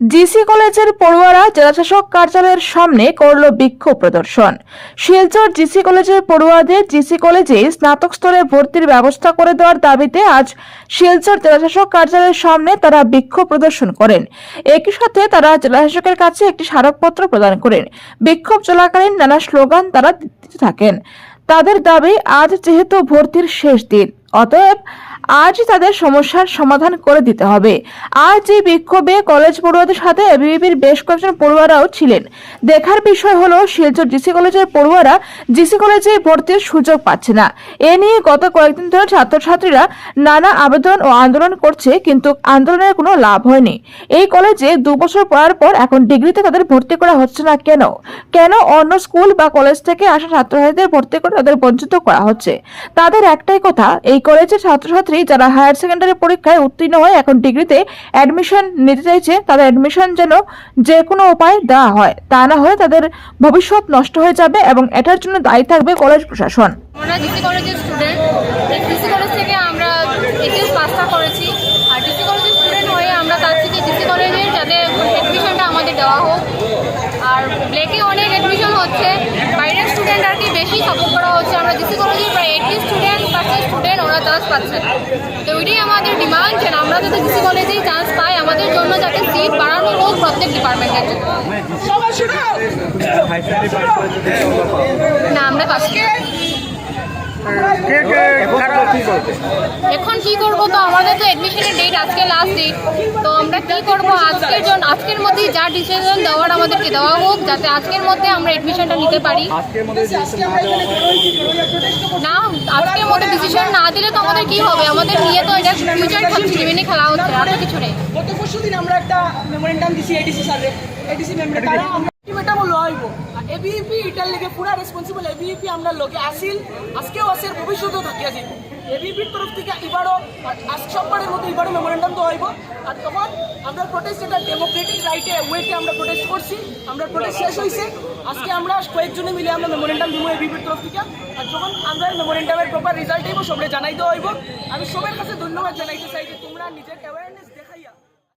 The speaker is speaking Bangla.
জিসি কলেজের পড়ুয়ারা জেলাশাসক কার্যালয়ের সামনে করল বিক্ষোভ প্রদর্শন। শিলচর জিসি কলেজের পড়ুয়াদের জিসি কলেজে স্নাতক স্তরে ভর্তির ব্যবস্থা করে দেওয়ার দাবিতে আজ শিলচর জেলাশাসক কার্যালয়ের সামনে তারা বিক্ষোভ প্রদর্শন করেন। একই সাথে তারা জেলাশাসকের কাছে একটি স্মারকপত্র প্রদান করেন। বিক্ষোভ চলাকালীন নানা স্লোগান তারা দিতে থাকেন। তাদের দাবি, আজ যেহেতু ভর্তির শেষ দিন, অতএব আজ তাদের সমস্যার সমাধান করে দিতে হবে। আজ এই বিক্ষোভে কলেজ পড়ুয়াদের সাথে এবিভিপির বেশ কয়েকজন পড়ুয়ারাও ছিলেন। দেখার বিষয় হলো, শিলচর জিসি কলেজের পড়ুয়ারা জিসি কলেজে ভর্তির সুযোগ পাচ্ছে না। এ নিয়ে গত কয়েকদিন ধরে ছাত্রছাত্রীরা নানা আবেদন ও আন্দোলন করছে, কিন্তু আন্দোলনের কোনো লাভ হয়নি। এই কলেজে দু বছর পড়ার পর এখন ডিগ্রিতে তাদের ভর্তি করা হচ্ছে না কেন? কেন অন্য স্কুল বা কলেজ থেকে আসা ছাত্রছাত্রীদের ভর্তি করে তাদের বঞ্চিত করা হচ্ছে? তাদের একটাই কথা, এই কলেজের ছাত্রছাত্রী যারা হায়ার সেকেন্ডারি পরীক্ষায় উত্তীর্ণ হয়ে এখন ডিগ্রিতে অ্যাডমিশন নিতে চাইছে, তাদের অ্যাডমিশন যেন যে কোনো উপায় দেওয়া হয়, তা না হলে তাদের ভবিষ্যৎ নষ্ট হয়ে যাবে এবং এটার জন্য দায়ী থাকবে কলেজ প্রশাসন। থেকে আমরা স্টুডেন্ট হয়ে আমরা যাতে আমাদের দেওয়া হোক। আর অনেক অ্যাডমিশন হচ্ছে। বাইরের স্টুডেন্ট আর কি বেশি সাপোর্ট করা হচ্ছে। আমরা ডিসি কলেজের প্রায় এইটটি স্টুডেন্ট চান্স পাচ্ছে। না তো ওইটাই আমাদের ডিমান্ড যে আমরা যাতে ডিসি কলেজেই চান্স পাই আমাদের জন্য যাতে সিট বাড়ানো হোক প্রত্যেক ডিপার্টমেন্টের জন্য। না আমরা পাচ্ছি এখন কি করব? তো আমাদের তো এডমিশনের ডেট আজকে লাস্ট ডেট তো আমরা কি করব? আজকের জন্য আজকের মধ্যেই যা ডিসিশন দেওয়ার আমাদেরকে দেওয়া হোক যাতে আজকের মধ্যে আমরা এডমিশনটা নিতে পারি। আজকের মধ্যে ডিসিশন না দেওয়া না আজকের মোটে ডিসিশন না দিলে তো আমাদের কি হবে? আমাদের নিয়ে তো এটা ফিউচার খেলছি জীবনে খেলা হচ্ছে, আর কিছু নেই। গত পরশু দিন আমরা একটা মেমোরেন্ডাম দিছি এডিসি স্যারে এডিসি মেমরে তারা আলটিমেটাম আইব এবিপি এটার লেগে পুরা রেসপন্সিবল এবিপি আমরা লোকে আসিল। আজকেও আছে ভবিষ্যতেও থাকিয়া যাইব এবিপির তরফ থেকে এবারও আজ সোমবারের মধ্যে এবারও মেমোরেন্ডাম তো হইব। আর তখন আমরা প্রোটেস্ট এটা ডেমোক্রেটিক রাইটে ওয়েতে আমরা প্রোটেস্ট করছি। আমরা প্রোটেস্ট শেষ হয়েছে আজকে আমরা কয়েকজনে মিলে আমরা মেমোরেন্ডাম দিব এবিপির তরফ থেকে। আর যখন আমরা মেমোরেন্ডামের প্রপার রেজাল্ট দিব সবাই জানাই দেওয়া হইব। আমি সবার কাছে ধন্যবাদ জানাইতে চাই যে তোমরা নিজের অ্যাওয়ারনেস